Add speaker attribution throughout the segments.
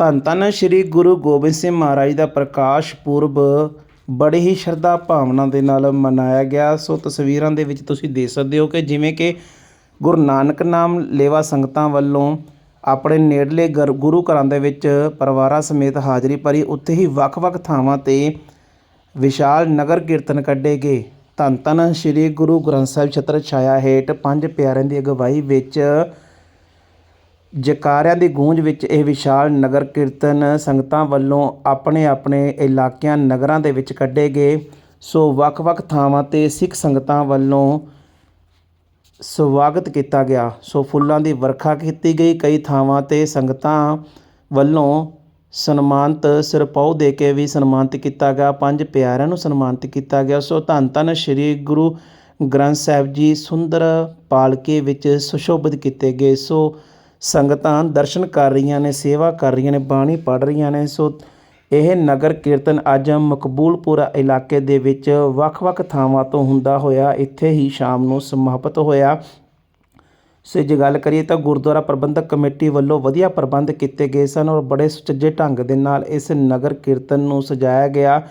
Speaker 1: ਧੰਨ ਧੰਨ ਸ੍ਰੀ ਗੁਰੂ ਗੋਬਿੰਦ ਸਿੰਘ ਮਹਾਰਾਜ ਦਾ ਪ੍ਰਕਾਸ਼ ਪੁਰਬ ਬੜੀ ਹੀ ਸ਼ਰਧਾ ਭਾਵਨਾ ਦੇ ਨਾਲ ਮਨਾਇਆ ਗਿਆ। ਸੋ ਤਸਵੀਰਾਂ ਦੇ ਵਿੱਚ ਤੁਸੀਂ ਦੇਖ ਸਕਦੇ ਹੋ ਕਿ ਜਿਵੇਂ ਕਿ ਗੁਰੂ ਨਾਨਕ ਨਾਮ ਲੇਵਾ ਸੰਗਤਾਂ ਵੱਲੋਂ ਆਪਣੇ ਨੇੜਲੇ ਗਰ- ਗੁਰੂ ਘਰਾਂ ਦੇ ਵਿੱਚ ਪਰਿਵਾਰਾਂ ਸਮੇਤ ਹਾਜ਼ਰੀ ਭਰੀ ਉੱਥੇ ਹੀ ਵੱਖ-ਵੱਖ ਥਾਵਾਂ ਤੇ ਵਿਸ਼ਾਲ ਨਗਰ ਕੀਰਤਨ ਕੱਢੇ ਗਏ। ਧੰਨ ਧੰਨ ਸ੍ਰੀ ਗੁਰੂ ਗ੍ਰੰਥ ਸਾਹਿਬ ਛਤਰ ਛਾਇਆ ਹੇਠ ਪੰਜ ਪਿਆਰਿਆਂ ਦੀ ਅਗਵਾਈ ਵਿੱਚ ਜਕਾਰਿਆਂ ਦੀ ਗੂੰਜ ਵਿੱਚ ਇਹ ਵਿਸ਼ਾਲ ਨਗਰ ਕੀਰਤਨ ਸੰਗਤਾਂ ਵੱਲੋਂ ਆਪਣੇ ਆਪਣੇ ਇਲਾਕਿਆਂ ਨਗਰਾਂ ਦੇ ਵਿੱਚ ਕੱਢੇ ਗਏ। ਸੋ ਵੱਖ-ਵੱਖ ਥਾਵਾਂ ਤੇ ਸਿੱਖ ਸੰਗਤਾਂ ਵੱਲੋਂ ਸਵਾਗਤ ਕੀਤਾ ਗਿਆ। ਸੋ ਫੁੱਲਾਂ ਦੀ ਵਰਖਾ ਕੀਤੀ ਗਈ। ਕਈ ਥਾਵਾਂ ਤੇ ਸੰਗਤਾਂ ਵੱਲੋਂ ਸਨਮਾਨਿਤ ਸਿਰਪਾਉ ਦੇ ਕੇ ਵੀ ਸਨਮਾਨਿਤ ਕੀਤਾ ਗਿਆ। ਪੰਜ ਪਿਆਰਿਆਂ ਨੂੰ ਸਨਮਾਨਿਤ ਕੀਤਾ ਗਿਆ। ਸੋ ਧੰਨ ਧੰਨ ਸ੍ਰੀ ਗੁਰੂ ਗ੍ਰੰਥ ਸਾਹਿਬ ਜੀ ਸੁੰਦਰ ਪਾਲਕੇ ਵਿੱਚ ਸੁਸ਼ੋਭਿਤ ਕੀਤੇ ਗਏ। ਸੋ ਸੰਗਤਾਂ ਦਰਸ਼ਨ ਕਰ ਰਹੀਆਂ ਨੇ, ਸੇਵਾ ਕਰ ਰਹੀਆਂ ਨੇ, ਬਾਣੀ ਪੜ੍ਹ ਰਹੀਆਂ ਨੇ। ਸੋ ਇਹ ਨਗਰ ਕੀਰਤਨ ਅੱਜ ਮਕਬੂਲਪੁਰਾ ਇਲਾਕੇ ਦੇ ਵਿੱਚ ਵੱਖ-ਵੱਖ ਥਾਵਾਂ ਤੋਂ ਹੁੰਦਾ ਹੋਇਆ, ਇੱਥੇ ਹੀ ਸ਼ਾਮ ਨੂੰ ਸਮਾਪਤ ਹੋਇਆ। ਸੋ ਜੇ ਗੱਲ ਕਰੀਏ ਤਾਂ ਗੁਰਦੁਆਰਾ ਪ੍ਰਬੰਧਕ ਕਮੇਟੀ ਵੱਲੋਂ ਵਧੀਆ ਪ੍ਰਬੰਧ ਕੀਤੇ ਗਏ ਸਨ ਔਰ ਬੜੇ ਸੁਚੱਜੇ ਢੰਗ ਦੇ ਨਾਲ ਇਸ ਨਗਰ ਕੀਰਤਨ ਨੂੰ ਸਜਾਇਆ ਗਿਆ।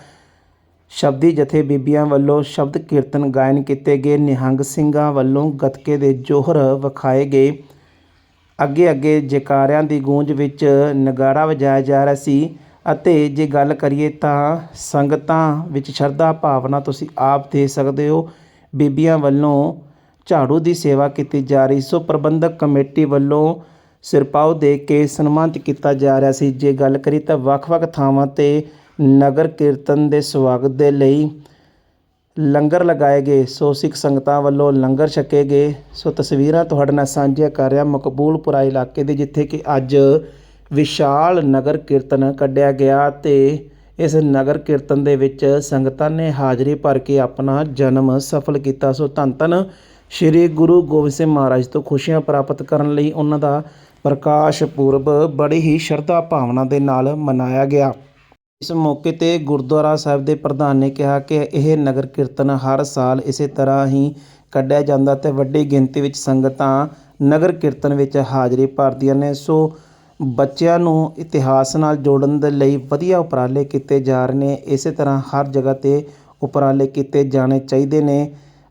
Speaker 1: ਸ਼ਬਦੀ ਜਥੇ ਬੀਬੀਆਂ ਵੱਲੋਂ ਸ਼ਬਦ ਕੀਰਤਨ ਗਾਇਨ ਕੀਤੇ ਗਏ। ਨਿਹੰਗ ਸਿੰਘਾਂ ਵੱਲੋਂ ਗੱਤਕੇ ਦੇ ਜੋਹਰ ਵਿਖਾਏ ਗਏ। ਅੱਗੇ ਅੱਗੇ ਜੈਕਾਰਿਆਂ ਦੀ ਗੂੰਜ ਵਿੱਚ ਨਗਾਰਾ ਵਜਾਇਆ ਜਾ ਰਿਹਾ ਸੀ। ਅਤੇ ਜੇ ਗੱਲ ਕਰੀਏ ਤਾਂ ਸੰਗਤਾਂ ਵਿੱਚ ਸ਼ਰਧਾ ਭਾਵਨਾ ਤੁਸੀਂ ਆਪ ਦੇ ਸਕਦੇ ਹੋ। ਬੀਬੀਆਂ ਵੱਲੋਂ ਝਾੜੂ ਦੀ ਸੇਵਾ ਕੀਤੀ ਜਾ ਰਹੀ ਸੋ। ਪ੍ਰਬੰਧਕ ਕਮੇਟੀ ਵੱਲੋਂ ਸਿਰਪਾਉ ਦੇ ਕੇ ਸਨਮਾਨਿਤ ਕੀਤਾ ਜਾ ਰਿਹਾ ਸੀ। ਜੇ ਗੱਲ ਕਰੀ ਤਾਂ ਵੱਖ-ਵੱਖ ਥਾਵਾਂ ਤੇ ਨਗਰ ਕੀਰਤਨ ਦੇ ਸਵਾਗਤ ਦੇ ਲਈ ਲੰਗਰ ਲਗਾਏ ਗਏ। ਸੋ ਸਿੱਖ ਸੰਗਤਾਂ ਵੱਲੋਂ ਲੰਗਰ ਛਕੇ ਗਏ। ਸੋ ਤਸਵੀਰਾਂ ਤੁਹਾਡੇ ਨਾਲ ਸਾਂਝੀਆਂ ਕਰ ਰਿਹਾ ਮਕਬੂਲਪੁਰਾ ਇਲਾਕੇ ਦੇ, ਜਿੱਥੇ ਕਿ ਅੱਜ ਵਿਸ਼ਾਲ ਨਗਰ ਕੀਰਤਨ ਕੱਢਿਆ ਗਿਆ ਤੇ ਇਸ ਨਗਰ ਕੀਰਤਨ ਦੇ ਵਿੱਚ ਸੰਗਤਾਂ ਨੇ ਹਾਜ਼ਰੀ ਭਰ ਕੇ ਆਪਣਾ ਜਨਮ ਸਫਲ ਕੀਤਾ। ਸੋ ਧੰਨ ਧੰਨ ਸ੍ਰੀ ਗੁਰੂ ਗੋਬਿੰਦ ਸਿੰਘ ਮਹਾਰਾਜ ਤੋਂ ਖੁਸ਼ੀਆਂ ਪ੍ਰਾਪਤ ਕਰਨ ਲਈ ਉਹਨਾਂ ਦਾ ਪ੍ਰਕਾਸ਼ ਪੁਰਬ ਬੜੀ ਹੀ ਸ਼ਰਧਾ ਭਾਵਨਾ ਦੇ ਨਾਲ ਮਨਾਇਆ ਗਿਆ। ਇਸ ਮੌਕੇ ਤੇ ਗੁਰਦੁਆਰਾ ਸਾਹਿਬ ਦੇ ਪ੍ਰਧਾਨ ਨੇ ਕਿਹਾ ਕਿ ਇਹ ਨਗਰ ਕੀਰਤਨ ਹਰ ਸਾਲ ਇਸੇ ਤਰ੍ਹਾਂ ਹੀ ਕੱਢਿਆ ਜਾਂਦਾ ਅਤੇ ਵੱਡੀ ਗਿਣਤੀ ਵਿੱਚ ਸੰਗਤਾਂ ਨਗਰ ਕੀਰਤਨ ਵਿੱਚ ਹਾਜ਼ਰੀ ਭਰਦੀਆਂ ਨੇ। ਸੋ ਬੱਚਿਆਂ ਨੂੰ ਇਤਿਹਾਸ ਨਾਲ ਜੋੜਨ ਦੇ ਲਈ ਵਧੀਆ ਉਪਰਾਲੇ ਕੀਤੇ ਜਾ ਰਹੇ ਨੇ। ਇਸੇ ਤਰ੍ਹਾਂ ਹਰ ਜਗ੍ਹਾ ਤੇ ਉਪਰਾਲੇ ਕੀਤੇ ਜਾਣੇ ਚਾਹੀਦੇ ਨੇ।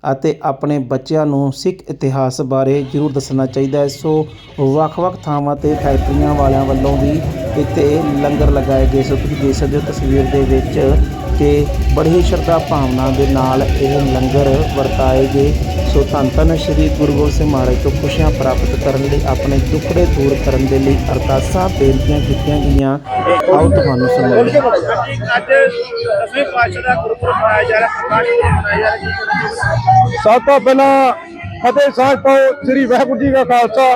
Speaker 1: ਅਤੇ ਆਪਣੇ ਬੱਚਿਆਂ ਨੂੰ ਸਿੱਖ ਇਤਿਹਾਸ ਬਾਰੇ ਜ਼ਰੂਰ ਦੱਸਣਾ ਚਾਹੀਦਾ ਹੈ। ਸੋ ਵੱਖ-ਵੱਖ ਥਾਵਾਂ ਤੇ ਫੈਕਟਰੀਆਂ ਵਾਲਿਆਂ ਵੱਲੋਂ ਵੀ ਇੱਥੇ ਲੰਗਰ ਲਗਾਏ ਗਏ ਸੋ ਤੁਸੀਂ ਦੇਖ ਸਕਦੇ ਹੋ ਤਸਵੀਰ ਦੇ ਵਿੱਚ ਕਿ ਬੜੀ ਹੀ ਸ਼ਰਧਾ ਭਾਵਨਾ ਦੇ ਨਾਲ ਇਹ ਲੰਗਰ ਵਰਤਾਏ ਗਏ। ਸੋ ਧੰਨ ਧੰਨ ਸ੍ਰੀ ਗੁਰੂ ਗੋਬਿੰਦ ਸਿੰਘ ਮਹਾਰਾਜ ਤੋਂ ਖੁਸ਼ੀਆਂ ਪ੍ਰਾਪਤ ਕਰਨ ਲਈ ਆਪਣੇ ਦੁੱਖੜੇ ਦੂਰ ਕਰਨ ਦੇ ਲਈ ਅਰਦਾਸਾਂ ਬੇਨਤੀਆਂ ਕੀਤੀਆਂ ਗਈਆਂ। ਆਓ ਤੁਹਾਨੂੰ ਸੁਣਾਉਂਦੇ
Speaker 2: ਅੱਜ ਅੱਜ ਦਸਵੇਂ ਦਾ ਗੁਰਪੁਰਬ ਮਨਾਇਆ ਜਾ ਰਿਹਾ, ਪ੍ਰਕਾਸ਼ ਪੁਰਬ ਮਨਾਇਆ ਜਾ ਰਿਹਾ।
Speaker 3: ਸਭ ਤੋਂ ਪਹਿਲਾਂ ਫਤਿਹ ਸਾਹਿਬ ਤੋਂ ਸ੍ਰੀ ਵਾਹਿਗੁਰੂ ਜੀ ਕਾ ਖਾਲਸਾ,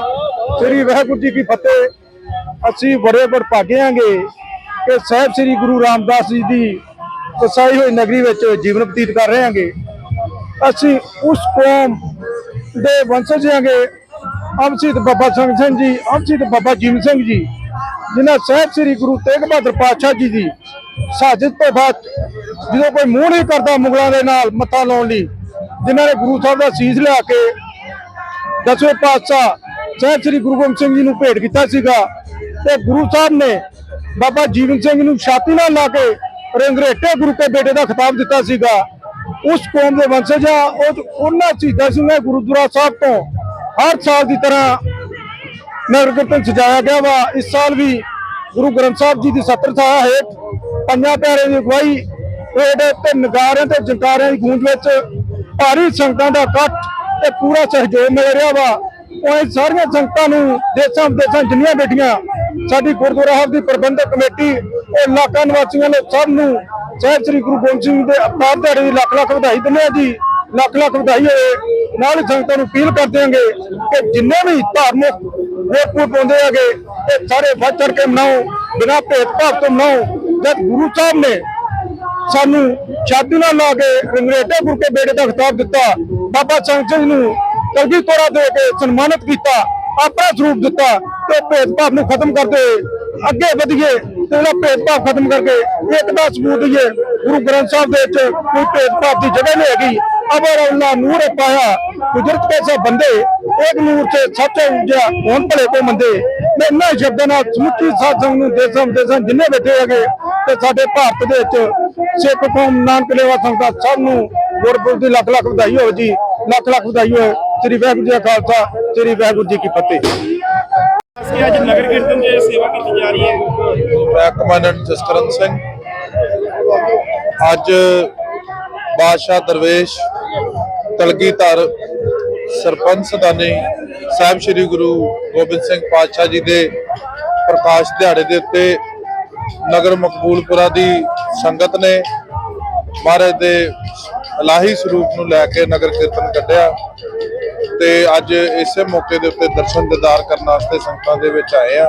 Speaker 3: ਸ੍ਰੀ ਵਾਹਿਗੁਰੂ ਜੀ ਕੀ ਫਤਿਹ। ਅਸੀਂ ਬੜੇ ਭਾਗੇ ਵਡਭਾਗਿਆਂਗੇ ਕਿ ਸਾਹਿਬ ਸ੍ਰੀ ਗੁਰੂ ਰਾਮਦਾਸ ਜੀ ਦੀ ਵਸਾਈ ਹੋਈ ਨਗਰੀ ਵਿੱਚ ਜੀਵਨ ਬਤੀਤ ਕਰ ਰਹੇ ਹਾਂਗੇ ਅਸੀਂ ਉਸ ਕੌਮ ਦੇ ਵੰਸ਼ਜ ਹਾਂਗੇ ਅਮਰਸ਼ਹੀਦ ਬਾਬਾ ਸੰਗ ਸਿੰਘ ਜੀ ਅਮਰਸ਼ਹੀਦ ਬਾਬਾ ਜੀਵਨ ਸਿੰਘ ਜੀ, ਜਿਨ੍ਹਾਂ ਸਾਹਿਬ ਸ੍ਰੀ ਗੁਰੂ ਤੇਗ ਬਹਾਦਰ ਪਾਤਸ਼ਾਹ ਜੀ ਦੀ ਸਾਜਿਦ ਤੋਂ ਬਾਅਦ ਜਦੋਂ ਕੋਈ ਮੂੰਹ ਨਹੀਂ ਕਰਦਾ ਮੁਗਲਾਂ ਦੇ ਨਾਲ ਮੱਥਾ ਲਾਉਣ ਲਈ ਜਿਨ੍ਹਾਂ ਨੇ ਗੁਰੂ ਸਾਹਿਬ ਦਾ ਸੀਸ ਲਿਆ ਕੇ ਦਸਵੇਂ ਪਾਤਸ਼ਾਹ ਸਾਹਿਬ ਸ੍ਰੀ ਗੁਰੂ ਗੋਬਿੰਦ ਸਿੰਘ ਜੀ ਨੂੰ ਭੇਟ ਕੀਤਾ ਸੀਗਾ ਤੇ ਗੁਰੂ ਸਾਹਿਬ ਨੇ ਬਾਬਾ ਜੀਵਨ ਸਿੰਘ ਨੂੰ ਛਾਤੀ ਨਾਲ ਲਾ ਕੇ ਰੰਗਰੇਟੇ ਗੁਰੂ ਕੇ ਬੇਟੇ ਦਾ ਖਿਤਾਬ ਦਿੱਤਾ ਸੀਗਾ। ਉਸ ਕੌਮ ਦੇ ਵੰਸ਼ਜ ਆ ਉਹਨਾਂ ਸ਼ਹੀਦਾਂ ਸਿੰਘਾਂ ਗੁਰਦੁਆਰਾ ਸਾਹਿਬ ਤੋਂ ਹਰ ਸਾਲ ਦੀ ਤਰ੍ਹਾਂ ਨਗਰ ਕੀਰਤਨ ਸਜਾਇਆ ਗਿਆ ਵਾ। ਇਸ ਸਾਲ ਵੀ ਗੁਰੂ ਗ੍ਰੰਥ ਸਾਹਿਬ ਜੀ ਦੀ ਸੱਤਰ ਸਾਹ ਹੇਠ ਪੰਜਾਂ ਪਿਆਰਿਆਂ ਦੀ ਅਗਵਾਈ ਹੇਠ ਤੇ ਨਗਾਰਿਆਂ ਤੇ ਜੰਕਾਰਿਆਂ ਦੀ ਗੂੰਜ ਵਿੱਚ ਭਾਰੀ ਸੰਗਤਾਂ ਦਾ ਇਕੱਠ ਤੇ ਪੂਰਾ ਸਹਿਯੋਗ ਮਿਲ ਰਿਹਾ ਵਾ। ਉਹ ਇਹ ਸਾਰੀਆਂ ਸੰਗਤਾਂ ਨੂੰ ਦੇਸ਼ਾਂ ਵਿਦੇਸ਼ਾਂ ਜਿੰਨੀਆਂ ਬੈਠੀਆਂ, ਸਾਡੀ ਗੁਰਦੁਆਰਾ ਸਾਹਿਬ ਦੀ ਪ੍ਰਬੰਧਕ ਕਮੇਟੀ ਉਹ ਇਲਾਕਾ ਨਿਵਾਸੀਆਂ ਨੇ ਸਭ ਨੂੰ ਸਾਹਿਬ ਸ੍ਰੀ ਗੁਰੂ ਗੋਬਿੰਦ ਸਿੰਘ ਦੇ ਅਵਤਾਰ ਦਿਹਾੜੇ ਦੀ ਲੱਖ ਲੱਖ ਵਧਾਈ ਦਿੰਦੇ ਹਾਂ ਜੀ। ਲੱਖ ਲੱਖ ਵਧਾਈ ਹੋਵੇ ਨਾਲ ਹੀ ਸੰਗਤਾਂ ਨੂੰ ਅਪੀਲ ਕਰਦੇ ਹਾਂਗੇ ਕਿ ਜਿੰਨੇ ਵੀ ਧਾਰਮਿਕ ਵੋਟ ਪਾਉਂਦੇ ਹੈਗੇ, ਇਹ ਸਾਰੇ ਵੱਧ ਚੜ ਕੇ ਮਨਾਓ, ਬਿਨਾਂ ਭੇਦਭਾਵ ਤੋਂ ਮਨਾਓ। ਜਦ ਗੁਰੂ ਸਾਹਿਬ ਨੇ ਸਾਨੂੰ ਚਾਦੂ ਨਾਲ ਲਾ ਕੇ ਰੰਗਰੇਟੇ ਗੁਰਕੇ ਬੇੜੇ ਦਾ ਖਿਤਾਬ ਦਿੱਤਾ। ਬਾਬਾ ਸੰਤ ਸਿੰਘ ਨੂੰ ਕਲਗੀ ਤੋੜਾ ਦੇ ਕੇ ਸਨਮਾਨਿਤ ਕੀਤਾ, ਆਪਣਾ ਸਰੂਪ ਦਿੱਤਾ ਤੇ ਭੇਦਭਾਵ ਨੂੰ ਖਤਮ ਕਰਦੇ ਅੱਗੇ ਵਧੀਏ ਤੇ ਉਹਦਾ ਭੇਦਭਾਵ ਖਤਮ ਕਰਕੇ ਇੱਕ ਦਾ ਸਬੂਤ ਦਈਏ, ਗੁਰੂ ਗ੍ਰੰਥ ਸਾਹਿਬ ਦੇ ਵਿੱਚ ਕੋਈ ਭੇਦਭਾਵ ਦੀ ਜਗ੍ਹਾ ਨਹੀਂ ਹੈਗੀ। ਅਬਰ ਉਹਨਾਂ ਨੂਰ ਪਾਇਆ, ਕੁਦਰਤ ਕੈਸਾ ਬੰਦੇ, ਇੱਕ ਨੂਰ ਤੇ ਸੱਚੇ ਉਜਾ ਹੋਣ ਭਲੇ ਕੋ ਮੰਦੇ। ਮੈਂ ਇਹਨਾਂ ਸ਼ਬਦਾਂ ਨਾਲ ਸਮੁੱਚੀ ਸਾਧ ਨੂੰ ਦੇਸਾਂ ਦੇਸਾਂ ਜਿੰਨੇ ਬੈਠੇ ਹੈਗੇ ਤੇ ਸਾਡੇ ਭਾਰਤ ਦੇ ਵਿੱਚ ਸਿੱਖ ਕੌਮ ਨਾਨਕ ਲੇਵਾ ਸੰਗਤਾਂ ਸਭ ਨੂੰ ਗੁਰਪੁਰਬ ਦੀ ਲੱਖ ਲੱਖ ਵਧਾਈ ਹੋਵੇ ਜੀ ਲੱਖ ਲੱਖ ਵਧਾਈ ਹੋਵੇ। ਸ੍ਰੀ ਵਾਹਿਗੁਰੂ ਜੀ ਕਾ ਖਾਲਸਾ ਸ੍ਰੀ ਵਾਹਿਗੁਰੂ ਜੀ ਕੀ ਫਤਿਹ।
Speaker 2: ਅਸੀਂ ਅੱਜ ਨਗਰ ਕੀਰਤਨ ਦੀ ਸੇਵਾ ਕੀਤੀ ਜਾ ਰਹੀ ਹੈ।
Speaker 4: ਮੈਂ ਕਮਾਂਡੈਂਟ ਜਸਕਰਨ ਸਿੰਘ। ਅੱਜ ਬਾਦਸ਼ਾਹ ਦਰਵੇਸ਼ ਤਲਗੀਧਰ ਸਰਪੰਚ ਸਦਾਨੀ ਸਾਹਿਬ ਸ੍ਰੀ ਗੁਰੂ ਗੋਬਿੰਦ ਸਿੰਘ ਪਾਤਸ਼ਾਹ ਜੀ ਦੇ ਪ੍ਰਕਾਸ਼ ਦਿਹਾੜੇ ਦੇ ਉੱਤੇ ਨਗਰ ਮਕਬੂਲਪੁਰਾ ਦੀ ਸੰਗਤ ਨੇ ਮਹਾਰਾਜ ਦੇ ਇਲਾਹੀ ਸਰੂਪ ਨੂੰ ਲੈ ਕੇ ਨਗਰ ਕੀਰਤਨ ਕੱਢਿਆ ਤੇ ਅੱਜ ਇਸੇ ਮੌਕੇ ਦੇ ਉੱਤੇ ਦਰਸ਼ਨ ਦਿਦਾਰ ਕਰਨ ਵਾਸਤੇ ਸੰਗਤਾਂ ਦੇ ਵਿੱਚ ਆਏ ਆ।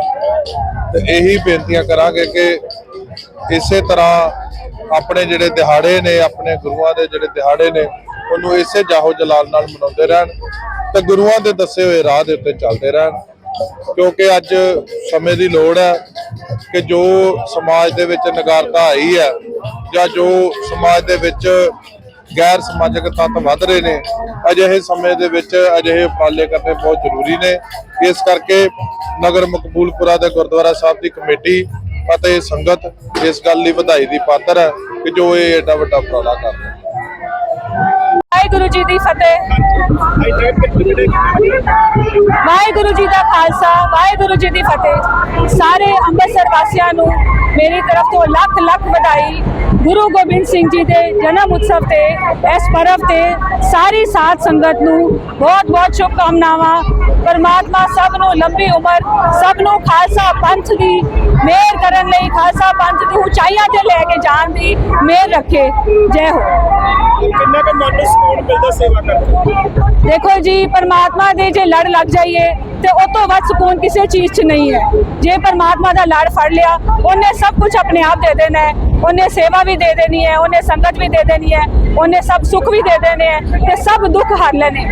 Speaker 4: ਤੇ ਇਹੀ ਬੇਨਤੀਆਂ ਕਰਾਂਗੇ ਕਿ ਇਸੇ ਤਰ੍ਹਾਂ ਆਪਣੇ ਜਿਹੜੇ ਦਿਹਾੜੇ ਨੇ, ਆਪਣੇ ਗੁਰੂਆਂ ਦੇ ਜਿਹੜੇ ਦਿਹਾੜੇ ਨੇ, ਉਹਨੂੰ ਇਸੇ ਜਾਹੋ ਜਲਾਲ ਨਾਲ ਮਨਾਉਂਦੇ ਰਹਿਣ ਤੇ ਗੁਰੂਆਂ ਦੇ ਦੱਸੇ ਹੋਏ ਰਾਹ ਦੇ ਉੱਤੇ ਚੱਲਦੇ ਰਹਿਣ। ਕਿਉਂਕਿ ਅੱਜ ਸਮੇਂ ਦੀ ਲੋੜ ਹੈ ਕਿ ਜੋ ਸਮਾਜ ਦੇ ਵਿੱਚ ਨਗਾਰਤਾ ਆਈ ਹੈ ਜਾਂ ਜੋ ਸਮਾਜ ਦੇ ਵਿੱਚ ਗੈਰ ਸਮਾਜਿਕ ਤੱਤ ਵੱਧ ਰਹੇ ਨੇ, ਅਜਿਹੇ ਸਮੇਂ ਦੇ ਵਿੱਚ ਅਜਿਹੇ ਉਪਰਾਲੇ ਕਰਨੇ ਬਹੁਤ ਜ਼ਰੂਰੀ ਨੇ। ਇਸ ਕਰਕੇ ਨਗਰ ਮਕਬੂਲਪੁਰਾ ਦੇ ਗੁਰਦੁਆਰਾ ਸਾਹਿਬ ਦੀ ਕਮੇਟੀ ਅਤੇ ਸੰਗਤ ਇਸ ਗੱਲ ਲਈ ਵਧਾਈ ਦੀ ਪਾਤਰ ਹੈ ਕਿ ਜੋ ਇਹ ਐਡਾ ਵੱਡਾ ਉਪਰਾਲਾ ਕਰ ਰਹੇ
Speaker 5: ਵਾਹਿਗੁਰੂ ਜੀ ਦੀ ਫਤਿਹ। ਵਾਹਿਗੁਰੂ ਜੀ ਦਾ ਖਾਲਸਾ, ਵਾਹਿਗੁਰੂ ਜੀ ਦੀ ਫਤਿਹ। ਸਾਰੇ ਅੰਮ੍ਰਿਤਸਰ ਵਾਸੀਆਂ ਨੂੰ ਮੇਰੀ ਤਰਫ ਤੋਂ ਲੱਖ ਲੱਖ ਵਧਾਈ। ਗੁਰੂ ਗੋਬਿੰਦ ਸਿੰਘ ਜੀ ਦੇ ਜਨਮ ਉਤਸਵ ਤੇ, ਇਸ ਪਰਵ ਤੇ ਸਾਰੀ ਸਾਧ ਸੰਗਤ ਨੂੰ ਬਹੁਤ ਬਹੁਤ ਸ਼ੁਭਕਾਮਨਾਵਾਂ। ਪਰਮਾਤਮਾ ਸਭ ਨੂੰ ਲੰਬੀ ਉਮਰ, ਸਭ ਨੂੰ ਖਾਲਸਾ ਪੰਥ ਦੀ ਮਿਹਰ ਕਰਨ ਲਈ ਖਾਲਸਾ ਪੰਥ ਦੀ ਉਚਾਈਆਂ ਤੇ ਲੈ ਕੇ ਜਾਣ ਦੀ ਮੇਰ ਰੱਖੇ। ਜੈ ਹੋ।
Speaker 2: ਕਿੰਨਾ ਕੁ ਮਨ ਨੂੰ ਸਕੂਨ ਮਿਲਦਾ ਸੇਵਾ ਕਰਕੇ
Speaker 5: ਦੇਖੋ ਜੀ, ਪਰਮਾਤਮਾ ਦੇ ਜੇ ਲੜ ਲੱਗ ਜਾਈਏ, ਤੇ ਉਹ ਤੋਂ ਵੱਧ ਸਕੂਨ ਕਿਸੇ ਚੀਜ਼ 'ਚ ਨਹੀਂ ਹੈ। ਜੇ ਪਰਮਾਤਮਾ ਦਾ ਲੜ ਫੜ ਲਿਆ, ਉਹਨੇ ਸਭ ਕੁਝ ਆਪਣੇ ਆਪ ਦੇ ਦੇਣਾ ਹੈ। ਉਹਨੇ ਸੇਵਾ ਵੀ ਦੇ ਦੇਣੀ ਹੈ, ਉਹਨੇ ਸੰਗਤ ਵੀ ਦੇ ਦੇਣੀ ਹੈ, ਉਹਨੇ ਸਭ ਸੁੱਖ ਵੀ ਦੇ ਦੇਣੇ ਹੈ, ਤੇ ਸਭ ਦੁੱਖ ਹਰ ਲੈਣੇ।